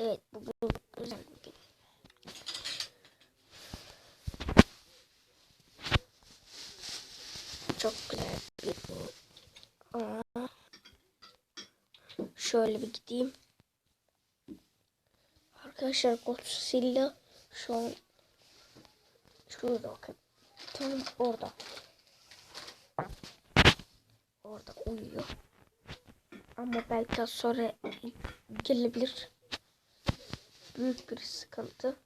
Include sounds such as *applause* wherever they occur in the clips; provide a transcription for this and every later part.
Evet bugün güzel bir gün. Çok güzel bir gün. Aa, şöyle bir gideyim. Arkadaşlar Godzilla şu an şurada bakın. Tam orada. Orada uyuyor. Ama belki sonra gelebilir. Büyük bir sıkıntı.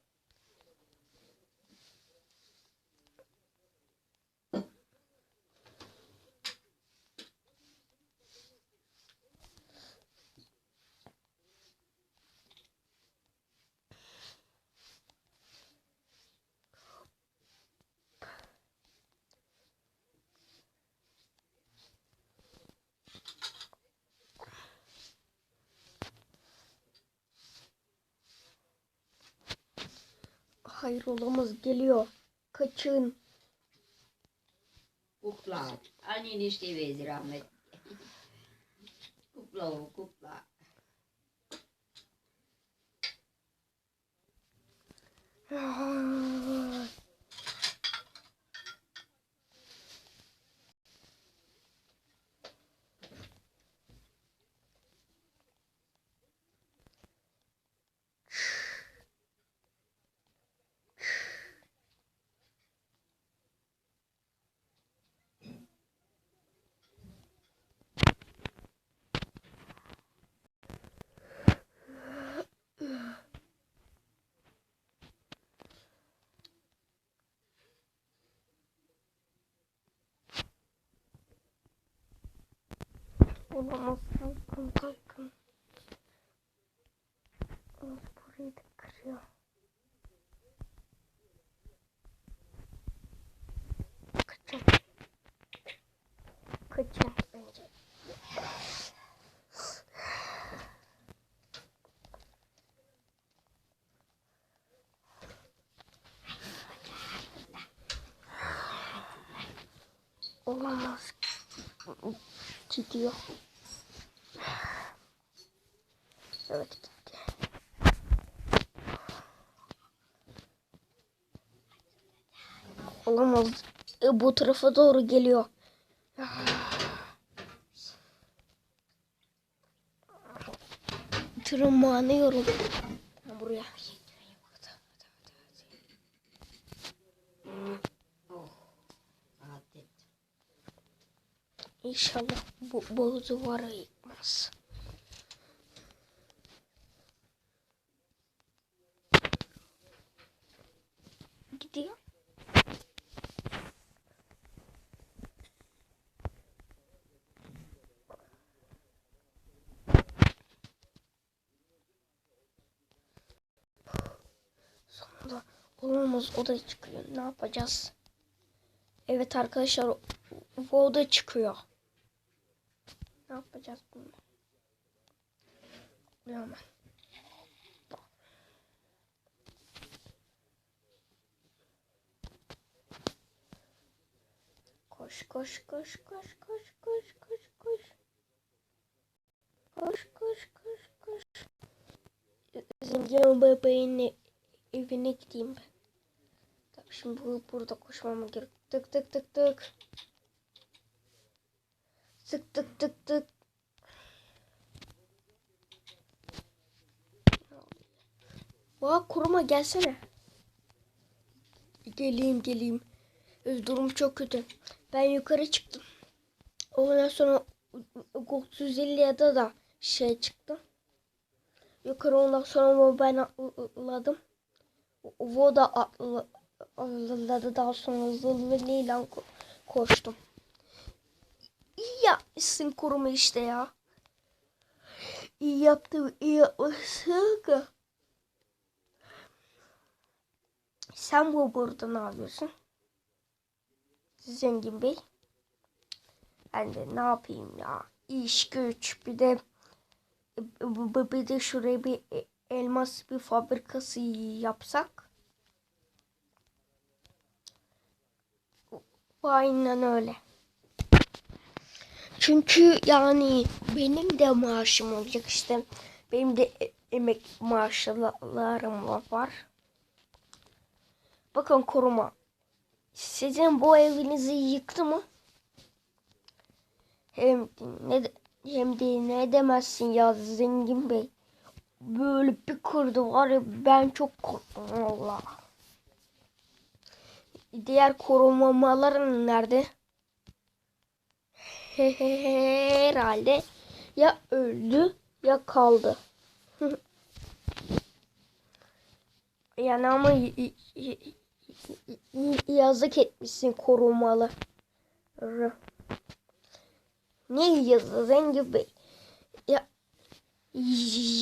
Hayır olamaz geliyor. Kaçın. Kukla. Annen işte vezir Ahmet. kukla o kukla. Olamaz. Kalkın kalkın. Of, burayı da kırıyor. Kaçın. Kaçın bence. Olamaz. Gidiyor. Evet gitti. Olamaz. E, bu tarafa doğru geliyor. Tırmanıyorum. Buraya. İnşallah bu, bu duvara yıkmaz. Gidiyor. Sonunda olamaz o da çıkıyor. Ne yapacağız? Evet arkadaşlar o da çıkıyor. Ne yapacağız bunu? Hemen. Koş koş koş koş koş koş koş koş. Koş koş koş koş. Zengin bebeğin evine gideyim ben. Tabii şimdi bu- burada koşmam gerek. Tık tık tık tık. Tık tık tık tık. Vaa kuruma gelsene. Geleyim geleyim. Durum çok kötü. Ben yukarı çıktım. Ondan sonra ya da şey çıktı. Yukarı ondan sonra ben atladım. Da atla- atladı. Daha sonra zırhıyla ko- koştum. Yapmışsın kuruma işte ya. İyi yaptım, iyi yapmışsın. Sen bu burada ne yapıyorsun? Zengin Bey. Ben de ne yapayım ya? İş güç bir de bu- bir de şuraya bir e- elmas bir fabrikası yapsak. Aynen öyle. Çünkü yani benim de maaşım olacak işte. Benim de e- emek maaşlarım var. Bakın koruma. Sizin bu evinizi yıktı mı? Hem ne hem de ne demezsin ya zengin bey. Böyle bir kırdı var ya ben çok korktum valla. Diğer korumamaların nerede? *laughs* Herhalde ya öldü ya kaldı. *laughs* yani ama yazık etmişsin korumalı. *laughs* Ne yazı zengin bey? Ya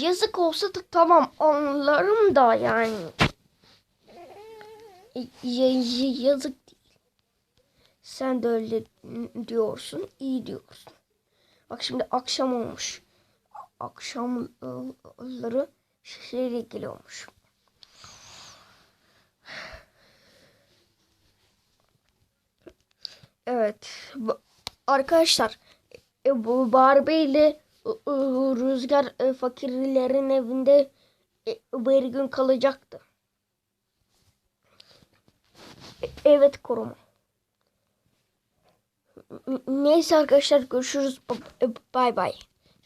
yazık olsa da tamam anlarım da yani. Y- y- yazık. Sen de öyle diyorsun, iyi diyorsun. Bak şimdi akşam olmuş. Akşamları şehre geliyormuş. Evet. Arkadaşlar e, bu Barbie ile Rüzgar e, fakirlerin evinde e, bir gün kalacaktı. Evet koruma. Neyse arkadaşlar görüşürüz. Bay bay.